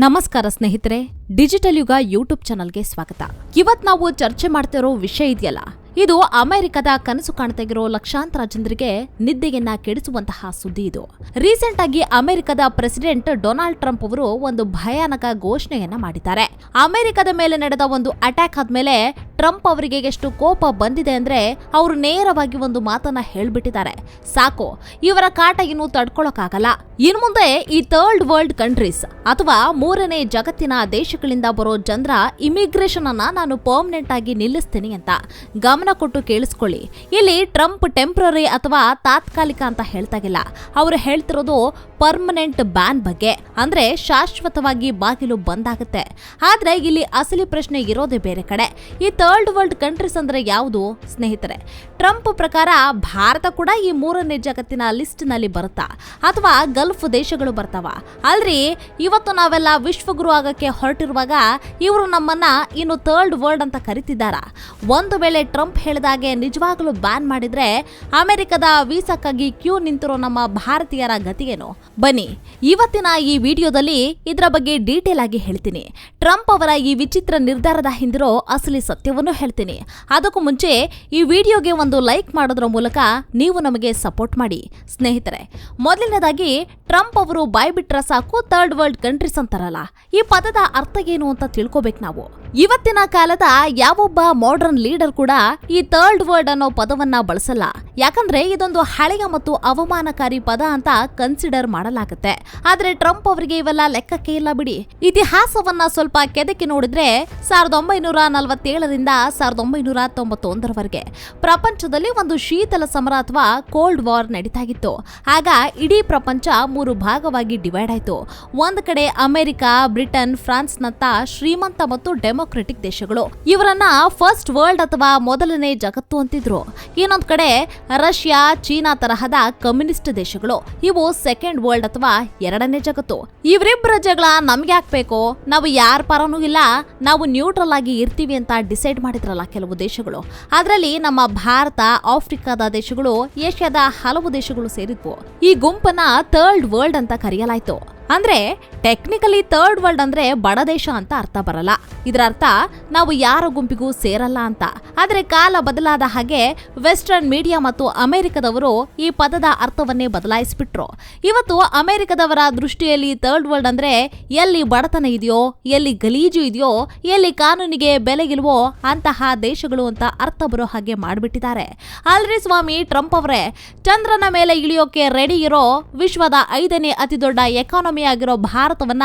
ನಮಸ್ಕಾರ ಸ್ನೇಹಿತರೆ, ಡಿಜಿಟಲ್ ಯುಗ ಯೂಟ್ಯೂಬ್ ಚಾನಲ್ಗೆ ಸ್ವಾಗತ. ಇವತ್ ನಾವು ಚರ್ಚೆ ಮಾಡ್ತಿರೋ ವಿಷಯ ಇದೆಯಲ್ಲ? ಇದು ಅಮೆರಿಕದ ಕನಸು ಕಾಣ್ತಾಗಿರೋ ಲಕ್ಷಾಂತರ ಜನರಿಗೆ ನಿದ್ದೆಯನ್ನ ಕೆಡಿಸುವಂತಹ ಸುದ್ದಿ ಇದು. ರೀಸೆಂಟ್ ಆಗಿ ಅಮೆರಿಕದ ಪ್ರೆಸಿಡೆಂಟ್ ಡೊನಾಲ್ಡ್ ಟ್ರಂಪ್ ಅವರು ಒಂದು ಭಯಾನಕ ಘೋಷಣೆಯನ್ನ ಮಾಡಿದ್ದಾರೆ. ಅಮೆರಿಕದ ಮೇಲೆ ನಡೆದ ಒಂದು ಅಟ್ಯಾಕ್ ಆದ್ಮೇಲೆ ಟ್ರಂಪ್ ಅವರಿಗೆ ಎಷ್ಟು ಕೋಪ ಬಂದಿದೆ ಅಂದ್ರೆ ಅವರು ನೇರವಾಗಿ ಒಂದು ಮಾತನ್ನ ಹೇಳ್ಬಿಟ್ಟಿದ್ದಾರೆ. ಸಾಕು, ಇವರ ಕಾಟ ಇನ್ನು ತಡ್ಕೊಳಕ್ಕಾಗಲ್ಲ. ಇನ್ ಮುಂದೆ ಈ ಥರ್ಡ್ ವರ್ಲ್ಡ್ ಕಂಟ್ರೀಸ್ ಅಥವಾ ಮೂರನೇ ಜಗತ್ತಿನ ದೇಶಗಳಿಂದ ಬರೋ ಜನರ ಇಮಿಗ್ರೇಷನ್ ಅನ್ನ ನಾನು ಪರ್ಮನೆಂಟ್ ಆಗಿ ನಿಲ್ಲಿಸ್ತೀನಿ ಅಂತ ಗಮನ ಕೊಟ್ಟು ಕೇಳಿಸ್ಕೊಳ್ಳಿ. ಇಲ್ಲಿ ಟ್ರಂಪ್ ಟೆಂಪ್ರರಿ ಅಥವಾ ತಾತ್ಕಾಲಿಕ ಅಂತ ಹೇಳ್ತಾಗಿಲ್ಲ ಅವರು ಹೇಳ್ತಿರೋದು ಪರ್ಮನೆಂಟ್ ಬ್ಯಾನ್ ಬಗ್ಗೆ. ಅಂದ್ರೆ ಶಾಶ್ವತವಾಗಿ ಬಾಗಿಲು ಬಂದಾಗುತ್ತೆ ಆದ್ರೆ ಇಲ್ಲಿ ಅಸಲಿ ಪ್ರಶ್ನೆ ಇರೋದೇ ಬೇರೆ ಕಡೆ. ಈ ಥರ್ಡ್ ವರ್ಲ್ಡ್ ಕಂಟ್ರೀಸ್ ಅಂದ್ರೆ ಯಾವುದು? ಸ್ನೇಹಿತರೆ ಟ್ರಂಪ್ ಪ್ರಕಾರ ಭಾರತ ಕೂಡ ಈ ಮೂರನೇ ಜಗತ್ತಿನ ಲಿಸ್ಟ್ನಲ್ಲಿ ಬರುತ್ತಾ? ಅಥವಾ ಗಲ್ಫ್ ದೇಶಗಳು ಬರ್ತಾವ? ಅಲ್ರಿ, ಇವತ್ತು ನಾವೆಲ್ಲ ವಿಶ್ವಗುರು ಆಗಕ್ಕೆ ಹೊರಟಿರುವಾಗ ಇವರು ನಮ್ಮನ್ನ ಇನ್ನು ಥರ್ಡ್ ವರ್ಲ್ಡ್ ಅಂತ ಕರಿತಿದ್ದಾರ? ಒಂದು ವೇಳೆ ಟ್ರಂಪ್ ಹೇಳಿದಾಗೆ ನಿಜವಾಗ್ಲೂ ಬ್ಯಾನ್ ಮಾಡಿದ್ರೆ ಅಮೆರಿಕದ ವೀಸಾಕ್ಕಾಗಿ ಕ್ಯೂ ನಿಂತಿರೋ ನಮ್ಮ ಭಾರತೀಯರ ಗತಿಗೇನು? ಬನ್ನಿ, ಇವತ್ತಿನ ಈ ವಿಡಿಯೋದಲ್ಲಿ ಇದರ ಬಗ್ಗೆ ಡೀಟೇಲ್ ಆಗಿ ಹೇಳ್ತೀನಿ. ಟ್ರಂಪ್ ಅವರ ಈ ವಿಚಿತ್ರ ನಿರ್ಧಾರದ ಹಿಂದಿರೋ ಅಸಲಿ ಸತ್ಯವನ್ನು ಹೇಳ್ತೀನಿ. ಅದಕ್ಕೂ ಮುಂಚೆ ಈ ವಿಡಿಯೋಗೆ ಒಂದು ಲೈಕ್ ಮಾಡೋದ್ರ ಮೂಲಕ ನೀವು ನಮಗೆ ಸಪೋರ್ಟ್ ಮಾಡಿ. ಸ್ನೇಹಿತರೆ, ಮೊದಲನೇದಾಗಿ ಟ್ರಂಪ್ ಅವರು ಬಾಯ್ ಬಿಟ್ರ ಸಾಕು, ಥರ್ಡ್ ವರ್ಲ್ಡ್ ಕಂಟ್ರೀಸ್ ಅಂತಾರಲ್ಲ ಈ ಪದದ ಅರ್ಥ ಏನು ಅಂತ ತಿಳ್ಕೊಬೇಕು ನಾವು. ಇವತ್ತಿನ ಕಾಲದ ಯಾವೊಬ್ಬ ಮಾಡರ್ನ್ ಲೀಡರ್ ಕೂಡ ಈ ಥರ್ಡ್ ವರ್ಲ್ಡ್ ಅನ್ನೋ ಪದವನ್ನ ಬಳಸಲ್ಲ. ಯಾಕಂದ್ರೆ ಇದೊಂದು ಹಳೆಯ ಮತ್ತು ಅವಮಾನಕಾರಿ ಪದ ಅಂತ ಕನ್ಸಿಡರ್ ಮಾಡಲಾಗುತ್ತೆ. ಆದ್ರೆ ಟ್ರಂಪ್ ಅವರಿಗೆ ಇವೆಲ್ಲ ಲೆಕ್ಕಕ್ಕೆ ಇಲ್ಲ ಬಿಡಿ. ಇತಿಹಾಸವನ್ನ ಸ್ವಲ್ಪ ಕೆದಕಿ ನೋಡಿದ್ರೆ ಸಾವಿರದ ಒಂಬೈನೂರ ನಲವತ್ತೇಳರಿಂದ ಸಾವಿರದ ಒಂಬೈನೂರ ತೊಂಬತ್ತೊಂದರವರೆಗೆ ಪ್ರಪಂಚದಲ್ಲಿ ಒಂದು ಶೀತಲ ಸಮರ ಅಥವಾ ಕೋಲ್ಡ್ ವಾರ್ ನಡೀತಾ ಇತ್ತು ಆಗ ಇಡೀ ಪ್ರಪಂಚ ಮೂರು ಭಾಗವಾಗಿ ಡಿವೈಡ್ ಆಯ್ತು. ಒಂದು ಕಡೆ ಅಮೆರಿಕ, ಬ್ರಿಟನ್ ಫ್ರಾನ್ಸ್ನಂತ ಶ್ರೀಮಂತ ಮತ್ತು ಡೆಮೊಕ್ರೆಟಿಕ್ ದೇಶಗಳು. ಇವರನ್ನ ಫಸ್ಟ್ ವರ್ಲ್ಡ್ ಅಥವಾ ಮೊದಲನೇ ಜಗತ್ತು ಅಂತಿದ್ರು. ಇನ್ನೊಂದು ಕಡೆ ರಷ್ಯಾ, ಚೀನಾ ತರಹದ ಕಮ್ಯುನಿಸ್ಟ್ ದೇಶಗಳು. ಇವು ಸೆಕೆಂಡ್ ವರ್ಲ್ಡ್ ಅಥವಾ ಎರಡನೇ ಜಗತ್ತು. ಇವರಿಬ್ಬರ ಜಗಳ ನಮ್ಗೆ ಹಾಕ್ಬೇಕು ನಾವು ಯಾರ ಪರನೂ ಇಲ್ಲ. ನಾವು ನ್ಯೂಟ್ರಲ್ ಆಗಿ ಇರ್ತೀವಿ ಅಂತ ಡಿಸೈಡ್ ಮಾಡಿದ್ರಲ್ಲ ಕೆಲವು ದೇಶಗಳು. ಅದರಲ್ಲಿ ನಮ್ಮ ಭಾರತ, ಆಫ್ರಿಕಾದ ದೇಶಗಳು, ಏಷ್ಯಾದ ಹಲವು ದೇಶಗಳು ಸೇರಿದ್ವು. ಈ ಗುಂಪನ್ನ ಥರ್ಡ್ ವರ್ಲ್ಡ್ ಅಂತ ಕರೆಯಲಾಯ್ತು. ಅಂದ್ರೆ ಟೆಕ್ನಿಕಲಿ ಥರ್ಡ್ ವರ್ಲ್ಡ್ ಅಂದ್ರೆ ಬಡ ದೇಶ ಅಂತ ಅರ್ಥ ಬರಲ್ಲ. ಇದರ ಅರ್ಥ ನಾವು ಯಾರ ಗುಂಪಿಗೂ ಸೇರಲ್ಲ ಅಂತ. ಆದ್ರೆ ಕಾಲ ಬದಲಾದ ಹಾಗೆ ವೆಸ್ಟರ್ನ್ ಮೀಡಿಯಾ ಮತ್ತು ಅಮೆರಿಕದವರು ಈ ಪದದ ಅರ್ಥವನ್ನೇ ಬದಲಾಯಿಸಿಬಿಟ್ರು. ಇವತ್ತು ಅಮೆರಿಕದವರ ದೃಷ್ಟಿಯಲ್ಲಿ ಥರ್ಡ್ ವರ್ಲ್ಡ್ ಅಂದ್ರೆ ಎಲ್ಲಿ ಬಡತನ ಇದೆಯೋ, ಎಲ್ಲಿ ಗಲೀಜು ಇದೆಯೋ, ಎಲ್ಲಿ ಕಾನೂನಿಗೆ ಬೆಲೆ ಇಲ್ವೋ ಅಂತಹ ದೇಶಗಳು ಅಂತ ಅರ್ಥ ಬರೋ ಹಾಗೆ ಮಾಡಿಬಿಟ್ಟಿದ್ದಾರೆ. ಆಲ್ರಿ ಸ್ವಾಮಿ ಟ್ರಂಪ್ ಅವರೇ, ಚಂದ್ರನ ಮೇಲೆ ಇಳಿಯೋಕೆ ರೆಡಿ ಇರೋ ವಿಶ್ವದ ಐದನೇ ಅತಿ ದೊಡ್ಡ ಎಕಾನಮಿ ಆಗಿರೋ ಭಾರತವನ್ನ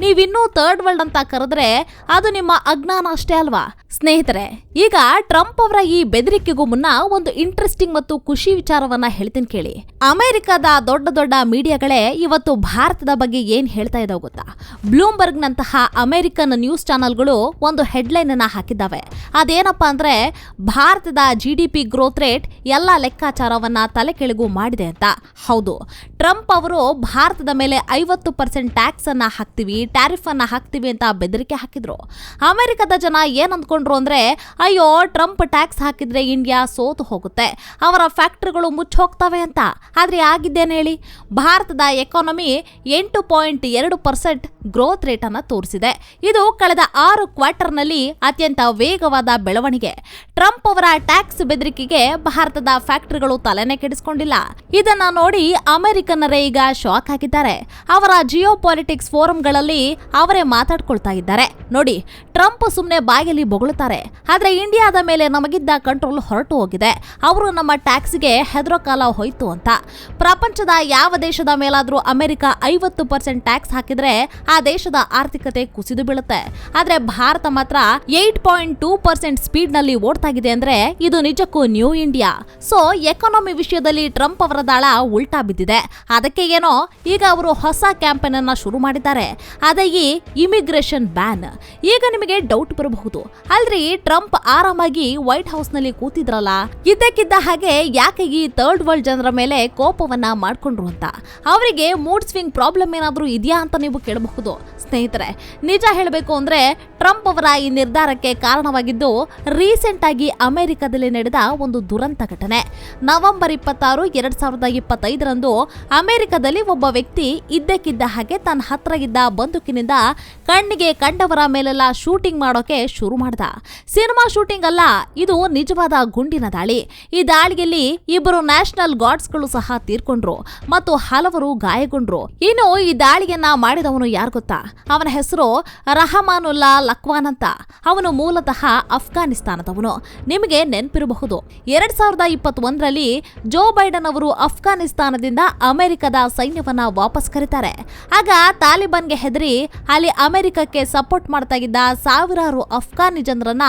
ನೀವಿನ್ನೂ ಥರ್ಡ್ ವರ್ಲ್ಡ್ ಅಂತ ಕರೆದ್ರೆ ಅದು ನಿಮ್ಮ ಅಜ್ಞಾನ ಅಷ್ಟೇ ಅಲ್ವಾ? ಸ್ನೇಹಿತರೆ, ಈಗ ಟ್ರಂಪ್ ಅವರ ಈ ಬೆದರಿಕೆಗೂ ಮುನ್ನ ಒಂದು ಇಂಟ್ರೆಸ್ಟಿಂಗ್ ಮತ್ತು ಖುಷಿ ವಿಚಾರವನ್ನ ಹೇಳ್ತೀನಿ ಕೇಳಿ. ಅಮೆರಿಕದ ದೊಡ್ಡ ದೊಡ್ಡ ಮೀಡಿಯಾಗಳೇ ಇವತ್ತು ಭಾರತದ ಬಗ್ಗೆ ಏನ್ ಹೇಳ್ತಾ ಇದಾವೆ ಗೊತ್ತಾ? ಬ್ಲೂಮ್ಬರ್ಗ್ ನಂತಹ ಅಮೆರಿಕನ್ ನ್ಯೂಸ್ ಚಾನೆಲ್ಗಳು ಒಂದು ಹೆಡ್ಲೈನ್ ಅನ್ನ ಹಾಕಿದ್ದಾವೆ. ಅದೇನಪ್ಪಾ ಅಂದ್ರೆ, ಭಾರತದ G D P growth rate ಎಲ್ಲ ಲೆಕ್ಕಾಚಾರವನ್ನ ತಲೆ ಮಾಡಿದೆ ಅಂತ. ಹೌದು, ಟ್ರಂಪ್ ಅವರು ಭಾರತದ ಮೇಲೆ ಐವತ್ತು ಪರ್ಸೆಂಟ್ ಟ್ಯಾಕ್ಸ್ ಅನ್ನ ಹಾಕ್ತಿವಿ ಟ್ಯಾರಿಫ್ ಅನ್ನ ಹಾಕ್ತಿವಿ ಅಂತ ಬೆದರಿಕೆ ಹಾಕಿದ್ರು. ಅಮೆರಿಕದ ಜನ ಏನ್ ಅಂದ್ಕೊಂಡ್ರು ಅಂದ್ರೆ, ಅಯ್ಯೋ, ಟ್ರಂಪ್ ಟ್ಯಾಕ್ಸ್ ಹಾಕಿದ್ರೆ ಇಂಡಿಯಾ ಸೋತು ಹೋಗುತ್ತೆ, ಅವರ ಫ್ಯಾಕ್ಟ್ರಿಗಳು ಮುಚ್ಚೋಗ್ತವೆ ಅಂತ. ಆದ್ರೆ ಆಗಿದ್ದೇನೆ ಹೇಳಿ? ಭಾರತದ ಎಕಾನಮಿ ಎಂಟು ಪಾಯಿಂಟ್ ಎರಡು ಪರ್ಸೆಂಟ್ ಗ್ರೋತ್ ರೇಟ್ ಅನ್ನ ತೋರಿಸಿದೆ. ಇದು ಕಳೆದ ಆರು ಕ್ವಾರ್ಟರ್ನಲ್ಲಿ ಅತ್ಯಂತ ವೇಗವಾದ ಬೆಳವಣಿಗೆ. ಟ್ರಂಪ್ ಅವರ ಟ್ಯಾಕ್ಸ್ ಬೆದರಿಕೆಗೆ ಭಾರತದ ಫ್ಯಾಕ್ಟರಿಗಳು ತಲೆನೇ ಕೆಡಿಸಿಕೊಂಡಿಲ್ಲ. ಇದನ್ನ ನೋಡಿ ಅಮೆರಿಕನ್ನರೇ ಈಗ ಶಾಕ್ ಆಗಿದ್ದಾರೆ. ಅವರ ಜಿಯೋ ಪಾಲಿಟಿಕ್ಸ್ ಫೋರಂಗಳಲ್ಲಿ ಅವರೇ ಮಾತಾಡ್ಕೊಳ್ತಾ ಇದ್ದಾರೆ. ನೋಡಿ ಟ್ರಂಪ್ ಸುಮ್ಮನೆ ಬಾಯಲ್ಲಿ ಬೊಗಳುತ್ತಾರೆ. ಆದ್ರೆ ಇಂಡಿಯಾದ ಮೇಲೆ ನಮಗಿದ್ದ ಕಂಟ್ರೋಲ್ ಹೊರಟು ಹೋಗಿದೆ. ಅವರು ನಮ್ಮ ಟ್ಯಾಕ್ಸ್ಗೆ ಹೆದರೋ ಕಾಲ ಹೋಯ್ತು ಅಂತ. ಪ್ರಪಂಚದ ಯಾವ ದೇಶದ ಮೇಲಾದ್ರೂ ಅಮೆರಿಕ ಐವತ್ತು ಪರ್ಸೆಂಟ್ ಟ್ಯಾಕ್ಸ್ ಹಾಕಿದ್ರೆ ಆ ದೇಶದ ಆರ್ಥಿಕತೆ ಕುಸಿದು ಬೀಳುತ್ತೆ. ಆದ್ರೆ ಭಾರತ ಮಾತ್ರ ಏಟ್ ಪಾಯಿಂಟ್ ಟೂ ಪರ್ಸೆಂಟ್ ಸ್ಪೀಡ್ನಲ್ಲಿ ಓಡ್ತಾಗಿದೆ ಅಂದ್ರೆ ಇದು ನಿಜಕ್ಕೂ ನ್ಯೂ ಇಂಡಿಯಾ. ಸೊ, ಎಕಾನಮಿ ವಿಷಯದಲ್ಲಿ ಟ್ರಂಪ್ ಅವರ ದಾಳ ಉಲ್ಟಾ ಬಿದ್ದಿದೆ. ಅದಕ್ಕೆ ಏನೋ ಈಗ ಅವರು ಹೊಸ ಕ್ಯಾಂಪೇನ್ ಅನ್ನ ಶುರು ಮಾಡಿದ್ದಾರೆ. ಅದೇ ಈ ಇಮಿಗ್ರೇಷನ್ ಬ್ಯಾನ್. ಈಗ ನಿಮಗೆ ನಿಮಗೆ ಡೌಟ್ ಬರಬಹುದು. ಆದ್ರೆ ಟ್ರಂಪ್ ಆರಾಮಾಗಿ ವೈಟ್ ಹೌಸ್ನಲ್ಲಿ ಕೂತಿದ್ರಲ್ಲ? ಇದ್ದಕ್ಕಿದ್ದ ಹಾಗೆ ಯಾಕೆ ಈ ಥರ್ಡ್ ವರ್ಲ್ಡ್ ಜನರ ಮೇಲೆ ಕೋಪವನ್ನ ಮಾಡ್ಕೊಂಡ್ರು ಅಂತ? ಅವರಿಗೆ ಮೂಡ್ ಸ್ವಿಂಗ್ ಪ್ರಾಬ್ಲಮ್ ಏನಾದರೂ ಇದೆಯಾ ಅಂತ ನೀವು ಕೇಳಬಹುದು. ಸ್ನೇಹಿತರೆ, ನಿಜ ಹೇಳಬೇಕು ಅಂದ್ರೆ ಟ್ರಂಪ್ ಅವರ ಈ ನಿರ್ಧಾರಕ್ಕೆ ಕಾರಣವಾಗಿದ್ದು ರೀಸೆಂಟ್ ಆಗಿ ಅಮೆರಿಕದಲ್ಲಿ ನಡೆದ ಒಂದು ದುರಂತ ಘಟನೆ. ನವೆಂಬರ್ ಇಪ್ಪತ್ತಾರು, ಎರಡ್ ಸಾವಿರದ ಇಪ್ಪತ್ತೈದರಂದು ಅಮೆರಿಕದಲ್ಲಿ ಒಬ್ಬ ವ್ಯಕ್ತಿ ಇದ್ದಕ್ಕಿದ್ದ ಹಾಗೆ ತನ್ನ ಹತ್ರ ಇದ್ದ ಬಂದೂಕಿನಿಂದ ಕಣ್ಣಿಗೆ ಕಂಡವರ ಮೇಲೆಲ್ಲ ಶೂಟಿಂಗ್ ಮಾಡೋಕೆ ಶುರು ಮಾಡ್ದ. ಸಿನಿಮಾ ಶೂಟಿಂಗ್ ಅಲ್ಲ, ಇದು ನಿಜವಾದ ಗುಂಡಿನ ದಾಳಿ. ಈ ದಾಳಿಯಲ್ಲಿ ಇಬ್ಬರು ನ್ಯಾಷನಲ್ ಗಾರ್ಡ್ಸ್ಗಳು ಸಹ ತೀರ್ಕೊಂಡ್ರು ಮತ್ತು ಹಲವರು ಗಾಯಗೊಂಡ್ರು. ಇನ್ನು ಈ ದಾಳಿಯನ್ನ ಮಾಡಿದವನು ಯಾರು ಗೊತ್ತಾ? ಅವನ ಹೆಸರು ರಹಮಾನುಲ್ಲಾ ಲಕ್ವಾನ್ ಅಂತ. ಅವನು ಮೂಲತಃ ಅಫ್ಘಾನಿಸ್ತಾನದವನು. ನಿಮಗೆ ನೆನಪಿರಬಹುದು, ಎರಡ್ ಸಾವಿರದ ಇಪ್ಪತ್ತೊಂದರಲ್ಲಿ ಜೋ ಬೈಡನ್ ಅವರು ಅಫ್ಘಾನಿಸ್ತಾನದಿಂದ ಅಮೆರಿಕದ ಸೈನ್ಯವನ್ನ ವಾಪಸ್ ಕರೀತಾರೆ. ಆಗ ತಾಲಿಬಾನ್ಗೆ ಹೆದರಿ ಅಲ್ಲಿ ಅಮೆರಿಕಕ್ಕೆ ಸಪೋರ್ಟ್ ಮಾಡ್ತಾ ಇದ್ದ ಸಾವಿರಾರು ಅಫ್ಘಾನಿ ಜನರನ್ನ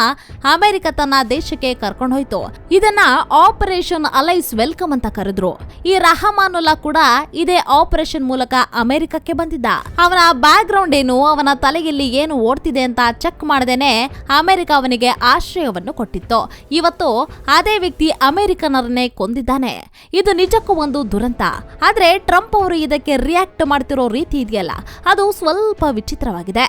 ಅಮೆರಿಕ ತನ್ನ ದೇಶಕ್ಕೆ ಕರ್ಕೊಂಡು ಹೋಯ್ತು. ಇದನ್ನ ಆಪರೇಷನ್ ಅಲೈಸ್ ವೆಲ್ಕಮ್ ಅಂತ ಕರೆದ್ರು. ಈ ರಹಮಾನುಲ್ಲಾ ಕೂಡ ಇದೇ ಆಪರೇಷನ್ ಮೂಲಕ ಅಮೆರಿಕಕ್ಕೆ ಬಂದಿದ್ದ. ಅವನ ಬ್ಯಾಕ್ ಗ್ರೌಂಡ್ ಏನು, ಅವನ ತಲೆಯಲ್ಲಿ ಏನು ಓಡ್ತಿದೆ ಅಂತ ಚೆಕ್ ಮಾಡದೇನೆ ಅಮೆರಿಕ ಅವನಿಗೆ ಆಶ್ರಯವನ್ನು ಕೊಟ್ಟಿತ್ತು. ಇವತ್ತು ಅದೇ ವ್ಯಕ್ತಿ ಅಮೆರಿಕನರನ್ನೇ ಕೊಂದಿದ್ದಾನೆ. ಇದು ನಿಜಕ್ಕೂ ಒಂದು ದುರಂತ. ಆದ್ರೆ ಟ್ರಂಪ್ ಅವರು ಇದಕ್ಕೆ ರಿಯಾಕ್ಟ್ ಮಾಡ್ತಿರೋ ರೀತಿ ಇದೆಯಲ್ಲ? ಅದು ಸ್ವಲ್ಪ ವಿಚಿತ್ರವಾಗಿದೆ.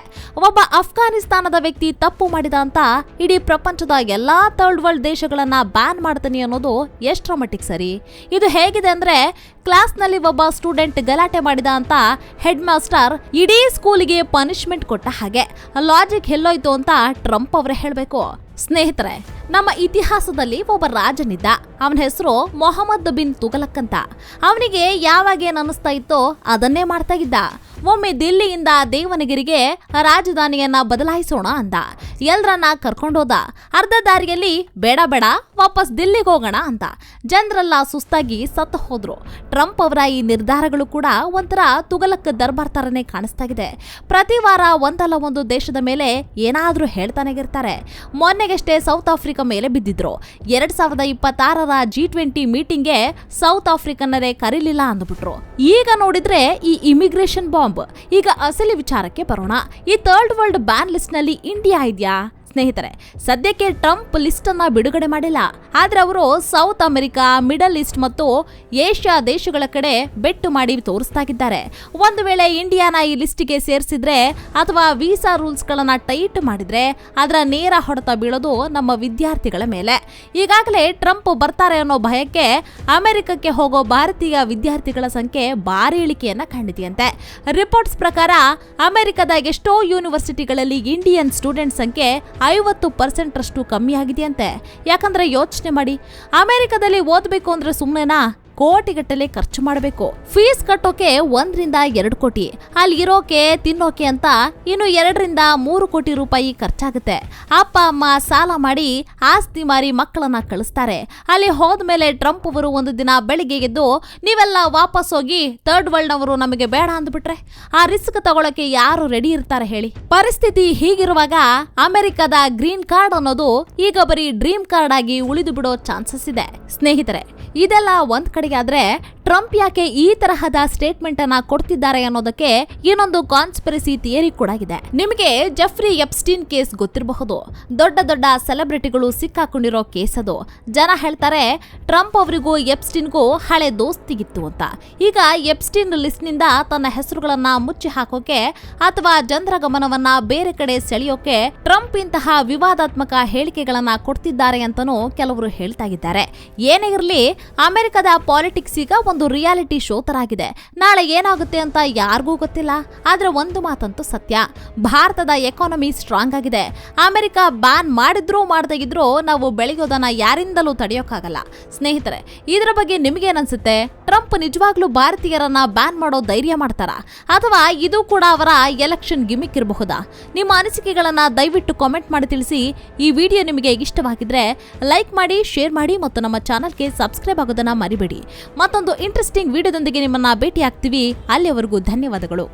ಒಬ್ಬ ಅಫ್ಘಾನಿಸ್ತಾನದ ವ್ಯಕ್ತಿ ತಪ್ಪು ಮಾಡಿದ ಅಂತ ಇಡೀ ಪ್ರಪಂಚದ ಎಲ್ಲಾ ಥರ್ಡ್ ವರ್ಲ್ಡ್ ದೇಶಗಳನ್ನ ಬ್ಯಾನ್ ಮಾಡ್ತೀನಿ ಅನ್ನೋದು ಎಷ್ಟರ ಮಟ್ಟಿಗೆ ಸರಿ? ಇದು ಹೇಗಿದೆ ಅಂದ್ರೆ ಕ್ಲಾಸ್ನಲ್ಲಿ ಒಬ್ಬ ಸ್ಟೂಡೆಂಟ್ ಗಲಾಟೆ ಮಾಡಿದ ಅಂತ ಹೆಡ್ ಮಾಸ್ಟರ್ ಇಡೀ ಸ್ಕೂಲಿಗೆ ಪನಿಷ್ಮೆಂಟ್ ಕೊಟ್ಟ ಹಾಗೆ. ಲಾಜಿಕ್ ಎಲ್ಲೋಯ್ತು ಅಂತ ಟ್ರಂಪ್ ಅವರೇ ಹೇಳಬೇಕು. ಸ್ನೇಹಿತರೆ, ನಮ್ಮ ಇತಿಹಾಸದಲ್ಲಿ ಒಬ್ಬ ರಾಜನಿದ್ದ. ಅವನ ಹೆಸರು ಮೊಹಮ್ಮದ್ ಬಿನ್ ತುಗಲಕ್ ಅಂತ. ಅವನಿಗೆ ಯಾವಾಗ ಏನ್ ಅನಿಸ್ತಾ ಇತ್ತೋ ಅದನ್ನೇ ಮಾಡ್ತಾ ಇದ್ದ. ಒಮ್ಮೆ ದಿಲ್ಲಿಯಿಂದ ದೇವನಗಿರಿಗೆ ರಾಜಧಾನಿಯನ್ನ ಬದಲಾಯಿಸೋಣ ಅಂದ. ಎಲ್ರನ್ನ ಕರ್ಕೊಂಡೋದ ಅರ್ಧ ದಾರಿಯಲ್ಲಿ ಬೇಡ ಬೇಡ, ವಾಪಸ್ ದಿಲ್ಲಿಗೆ ಹೋಗೋಣ ಅಂತ ಜನರೆಲ್ಲ ಸುಸ್ತಾಗಿ ಸತ್ತು ಹೋದ್ರು. ಟ್ರಂಪ್ ಅವರ ಈ ನಿರ್ಧಾರಗಳು ಕೂಡ ಒಂಥರ ತುಗಲಕ್ ದರ್ಬಾರ್ ತರನೇ ಕಾಣಿಸ್ತಾ ಇದೆ ಪ್ರತಿ ವಾರ ಒಂದಲ್ಲ ಒಂದು ದೇಶದ ಮೇಲೆ ಏನಾದ್ರೂ ಹೇಳ್ತಾನೆ ಇರ್ತಾರೆ. ಮೊನ್ನೆಗಷ್ಟೇ ಸೌತ್ ಆಫ್ರಿಕಾ ಮೇಲೆ ಬಿದ್ದಿದ್ರು. ಎರಡ್ ಸಾವಿರದ ಇಪ್ಪತ್ತಾರರ ಜಿ ಟ್ವೆಂಟಿ ಮೀಟಿಂಗ್ಗೆ ಸೌತ್ ಆಫ್ರಿಕನ್ನರೇ ಕರೀಲಿಲ್ಲ ಅಂದ್ಬಿಟ್ರು. ಈಗ ನೋಡಿದ್ರೆ ಈ ಇಮಿಗ್ರೇಷನ್ ಬಾಂಬ್ ಈಗ ಅಸಲಿ ವಿಚಾರಕ್ಕೆ ಬರೋಣ. ಈ ಥರ್ಡ್ ವರ್ಲ್ಡ್ ಬ್ಯಾನ್ ಲಿಸ್ಟ್ನಲ್ಲಿ ಇಂಡಿಯಾ ಇದೆಯಾ? ಸ್ನೇಹಿತರೆ, ಸದ್ಯಕ್ಕೆ ಟ್ರಂಪ್ ಲಿಸ್ಟ್ ಅನ್ನ ಬಿಡುಗಡೆ ಮಾಡಿಲ್ಲ. ಆದ್ರೆ ಅವರು ಸೌತ್ ಅಮೆರಿಕಾ, ಮಿಡಲ್ ಈಸ್ಟ್ ಮತ್ತು ಏಷ್ಯಾ ದೇಶಗಳ ಕಡೆ ಬೆಟ್ಟು ಮಾಡಿ ತೋರಿಸ್ತಾಗಿದ್ದಾರೆ ಒಂದು ವೇಳೆ ಇಂಡಿಯಾನ ಈ ಲಿಸ್ಟಿಗೆ ಸೇರಿಸಿದ್ರೆ ಅಥವಾ ವೀಸಾ ರೂಲ್ಸ್ ಗಳನ್ನ ಟೈಟ್ ಮಾಡಿದ್ರೆ ಅದರ ನೇರ ಹೊಡೆತ ಬೀಳೋದು ನಮ್ಮ ವಿದ್ಯಾರ್ಥಿಗಳ ಮೇಲೆ. ಈಗಾಗಲೇ ಟ್ರಂಪ್ ಬರ್ತಾರೆ ಅನ್ನೋ ಭಯಕ್ಕೆ ಅಮೆರಿಕಕ್ಕೆ ಹೋಗೋ ಭಾರತೀಯ ವಿದ್ಯಾರ್ಥಿಗಳ ಸಂಖ್ಯೆ ಭಾರಿ ಇಳಿಕೆಯನ್ನ ಕಂಡಿದೆಯಂತೆ ರಿಪೋರ್ಟ್ಸ್ ಪ್ರಕಾರ ಅಮೆರಿಕದ ಎಷ್ಟೋ ಯೂನಿವರ್ಸಿಟಿಗಳಲ್ಲಿ ಇಂಡಿಯನ್ ಸ್ಟೂಡೆಂಟ್ ಸಂಖ್ಯೆ ಐವತ್ತು ಪರ್ಸೆಂಟ್ ಅಷ್ಟು ಕಮ್ಮಿ ಆಗಿದೆಯಂತೆ ಯಾಕಂದ್ರೆ ಯೋಚನೆ ಮಾಡಿ. ಅಮೆರಿಕದಲ್ಲಿ ಓದಬೇಕು ಅಂದ್ರೆ ಸುಮ್ಮನೆನಾ ಕೋಟಿಗಟ್ಟಲೆ ಖರ್ಚು ಮಾಡಬೇಕು. ಫೀಸ್ ಕಟ್ಟೋಕೆ ಒಂದ್ರಿಂದ ಎರಡು ಕೋಟಿ. ಅಲ್ಲಿ ಇರೋಕೆ ತಿನ್ನೋಕೆ ಅಂತ ಇನ್ನು ಎರಡರಿಂದ ಮೂರು ಕೋಟಿ ರೂಪಾಯಿ ಖರ್ಚಾಗುತ್ತೆ. ಅಪ್ಪ, ಅಮ್ಮ ಸಾಲ ಮಾಡಿ ಆಸ್ತಿ ಮಾರಿ ಮಕ್ಕಳನ್ನ ಕಳಿಸ್ತಾರೆ. ಅಲ್ಲಿ ಹೋದ್ಮೇಲೆ ಟ್ರಂಪ್ ಅವರು ಒಂದು ದಿನ ಬೆಳಿಗ್ಗೆ ಎದ್ದು, ನೀವೆಲ್ಲ ವಾಪಸ್ ಹೋಗಿ ಥರ್ಡ್ ವರ್ಲ್ಡ್ ಅವರು ನಮಗೆ ಬೇಡ ಅಂದ್ಬಿಟ್ರೆ. ಆ ರಿಸ್ಕ್ ತಗೊಳಕ್ಕೆ ಯಾರು ರೆಡಿ ಇರ್ತಾರೆ ಹೇಳಿ. ಪರಿಸ್ಥಿತಿ ಹೀಗಿರುವಾಗ ಅಮೆರಿಕದ ಗ್ರೀನ್ ಕಾರ್ಡ್ ಅನ್ನೋದು ಈಗ ಬರೀ ಡ್ರೀಮ್ ಕಾರ್ಡ್ ಆಗಿ ಉಳಿದು ಬಿಡೋ ಚಾನ್ಸಸ್ ಇದೆ. ಸ್ನೇಹಿತರೆ, ಇದೆಲ್ಲ ಒಂದ್ ಕಡೆಗೆ ಆದ್ರೆ ಟ್ರಂಪ್ ಯಾಕೆ ಈ ತರಹದ ಸ್ಟೇಟ್ಮೆಂಟ್ ಅನ್ನ ಕೊಡ್ತಿದ್ದಾರೆ ಅನ್ನೋದಕ್ಕೆ ಏನೊಂದು ಕಾನ್ಸ್ಪಿರಸಿ ಥಿಯರಿ ಕೂಡ ಇದೆ. ನಿಮಗೆ ಜಫ್ರಿ ಎಪ್ಸ್ಟೀನ್ ಕೇಸ್ ಗೊತ್ತಿರಬಹುದು. ದೊಡ್ಡ ದೊಡ್ಡ ಸೆಲೆಬ್ರಿಟಿಗಳು ಸಿಕ್ಕಾಕೊಂಡಿರೋ ಕೇಸ್ ಅದು. ಜನ ಹೇಳ್ತಾರೆ, ಟ್ರಂಪ್ ಅವರಿಗೂ ಎಪ್ಸ್ಟೀನ್ಗೂ ಹಳೆ ದೋಸ್ತಿಗಿತ್ತು ಅಂತ. ಈಗ ಎಪ್ಸ್ಟೀನ್ ಲಿಸ್ಟ್ನಿಂದ ತನ್ನ ಹೆಸರುಗಳನ್ನ ಮುಚ್ಚಿ ಹಾಕೋಕೆ ಅಥವಾ ಜನರ ಗಮನವನ್ನ ಬೇರೆ ಕಡೆ ಸೆಳೆಯೋಕೆ ಟ್ರಂಪ್ ಇಂತಹ ವಿವಾದಾತ್ಮಕ ಹೇಳಿಕೆಗಳನ್ನ ಕೊಡ್ತಿದ್ದಾರೆ ಅಂತನೂ ಕೆಲವರು ಹೇಳ್ತಾ ಇದ್ದಾರೆ. ಏನೇ ಇರಲಿ, ಅಮೆರಿಕದ ಪಾಲಿಟಿಕ್ಸ್ ಈಗ ಒಂದು ರಿಯಾಲಿಟಿ ಶೋ ತರ ಆಗಿದೆ ನಾಳೆ ಏನಾಗುತ್ತೆ ಅಂತ ಯಾರಿಗೂ ಗೊತ್ತಿಲ್ಲ, ಆದ್ರೆ ಒಂದು ಮಾತಂತೂ ಸತ್ಯ. ಭಾರತದ ಎಕಾನಮಿ ಸ್ಟ್ರಾಂಗ್ ಆಗಿದೆ. ಅಮೆರಿಕ ಬ್ಯಾನ್ ಮಾಡಿದ್ರೂ ಮಾಡದೇ ಇದ್ರೂ ನಾವು ಬೆಳೆಯೋದನ್ನ ಯಾರಿಂದಲೂ ತಡೆಯೋಕ್ಕಾಗಲ್ಲ. ಸ್ನೇಹಿತರೆ, ಇದರ ಬಗ್ಗೆ ನಿಮಗೇನನ್ಸುತ್ತೆ? ಟ್ರಂಪ್ ನಿಜವಾಗ್ಲೂ ಭಾರತೀಯರನ್ನ ಬ್ಯಾನ್ ಮಾಡೋ ಧೈರ್ಯ ಮಾಡ್ತಾರಾ? ಅಥವಾ ಇದು ಕೂಡ ಅವರ ಎಲೆಕ್ಷನ್ ಗಿಮಿಕ್ ಇರಬಹುದಾ? ನಿಮ್ಮ ಅನಿಸಿಕೆಗಳನ್ನ ದಯವಿಟ್ಟು ಕಾಮೆಂಟ್ ಮಾಡಿ ತಿಳಿಸಿ. ಈ ವಿಡಿಯೋ ನಿಮಗೆ ಇಷ್ಟವಾಗಿದ್ರೆ ಲೈಕ್ ಮಾಡಿ ಶೇರ್ ಮಾಡಿ ಮತ್ತು ನಮ್ಮ ಚಾನಲ್ಗೆ ಸಬ್ಸ್ಕ್ರೈಬ್ ಆಗೋದನ್ನ ಮರಿಬೇಡಿ. ಮತ್ತೊಂದು ಇಂಟ್ರೆಸ್ಟಿಂಗ್ ವಿಡಿಯೋದೊಂದಿಗೆ ನಿಮ್ಮನ್ನ ಭೇಟಿ ಆಗ್ತೀವಿ ಅಲ್ಲಿಯವರೆಗೂ ಧನ್ಯವಾದಗಳು.